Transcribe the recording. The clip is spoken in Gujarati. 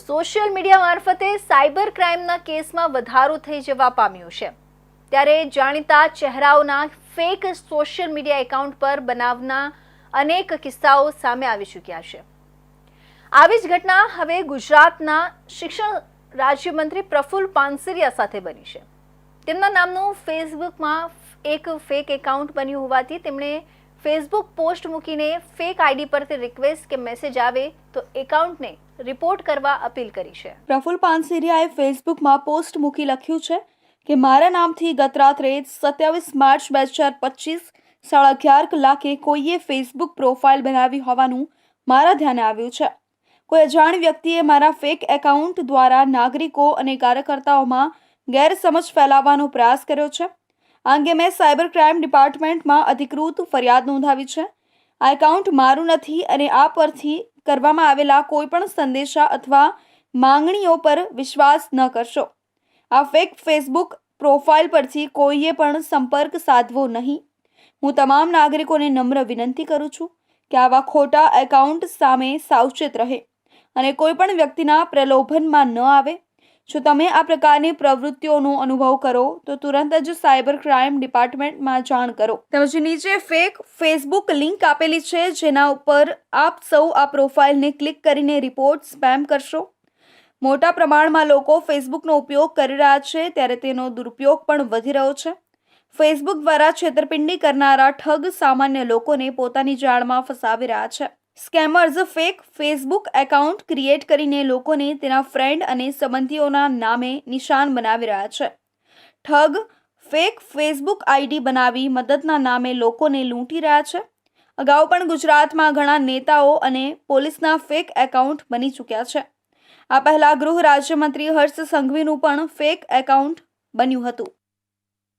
સોશિયલ મીડિયા મારફતે સાયબર ક્રાઇમના કેસમાં વધારો થઈ જવા પામ્યો છે. ત્યારે જાણીતા ચહેરાઓના ફેક સોશિયલ મીડિયા એકાઉન્ટ પર બનાવના અનેક કિસ્સાઓ સામે આવી ચૂક્યા છે. આવી જ ઘટના હવે ગુજરાતના શિક્ષણ રાજ્યમંત્રી પ્રફુલ્લ પાનસરિયા સાથે બની છે. તેમના નામનું ફેસબુકમાં એક ફેક એકાઉન્ટ બન્યું હોવાથી તેમણે ફેસબુક પોસ્ટ મૂકીને ફેક આઈડી પરથી રિક્વેસ્ટ કે મેસેજ આવે તો એકાઉન્ટને રિપોર્ટ કરવા અપીલ કરી છે. પ્રફુલ્લ પાનસેરિયાએ ફેસબુકમાં પોસ્ટ મૂકી લખ્યું છે કે, મારા નામથી ગત રાત્રે સત્યાવીસ માર્ચ બે હજાર પચીસ સાડા અગિયાર કલાકે કોઈએ ફેસબુક પ્રોફાઇલ બનાવી હોવાનું મારા ધ્યાને આવ્યું છે. કોઈ અજાણ વ્યક્તિએ મારા ફેક એકાઉન્ટ દ્વારા નાગરિકો અને કાર્યકર્તાઓમાં ગેરસમજ ફેલાવવાનો પ્રયાસ કર્યો છે. આ અંગે મેં સાયબર ક્રાઇમ ડિપાર્ટમેન્ટમાં અધિકૃત ફરિયાદ નોંધાવી છે. આ એકાઉન્ટ મારું નથી અને આ પરથી કરવામાં આવેલા કોઈપણ સંદેશા અથવા માંગણીઓ પર વિશ્વાસ ન કરશો. આ ફેક ફેસબુક પ્રોફાઇલ પરથી કોઈએ પણ સંપર્ક સાધવો નહીં. હું તમામ નાગરિકોને નમ્ર વિનંતી કરું છું કે આવા ખોટા એકાઉન્ટ સામે સાવચેત રહે અને કોઈપણ વ્યક્તિના પ્રલોભનમાં ન આવે. જો તમે આ પ્રકારની પ્રવૃત્તિઓનો અનુભવ કરો, તો તુરંત જ સાયબર ક્રાઇમ ડિપાર્ટમેન્ટમાં જાણ કરો. તેમજ નીચે ફેક ફેસબુક લિંક આપેલી છે, જેના ઉપર આપ સૌ આ પ્રોફાઇલને ક્લિક કરીને રિપોર્ટ સ્પેમ કરશો. મોટા પ્રમાણમાં લોકો ફેસબુકનો ઉપયોગ કરી રહ્યા છે, ત્યારે તેનો દુરુપયોગ પણ વધી રહ્યો છે. ફેસબુક દ્વારા છેતરપિંડી કરનારા ઠગ સામાન્ય લોકોને પોતાની જાળમાં ફસાવી રહ્યા છે. Scammers fake Facebook account create કરીને લોકોને તેના ફ્રેન્ડ અને સંબંધીઓના નામે નિશાન બનાવી રહ્યા છે. ઠગ ફેક ફેસબુક આઈડી બનાવી મદદના નામે લોકોને લૂંટી રહ્યા છે. અગાઉ પણ ગુજરાતમાં ઘણા નેતાઓ અને પોલીસના ફેક એકાઉન્ટ બની ચૂક્યા છે. આ પહેલાં ગૃહ રાજ્યમંત્રી હર્ષ સંઘવીનું પણ ફેક એકાઉન્ટ બન્યું હતું.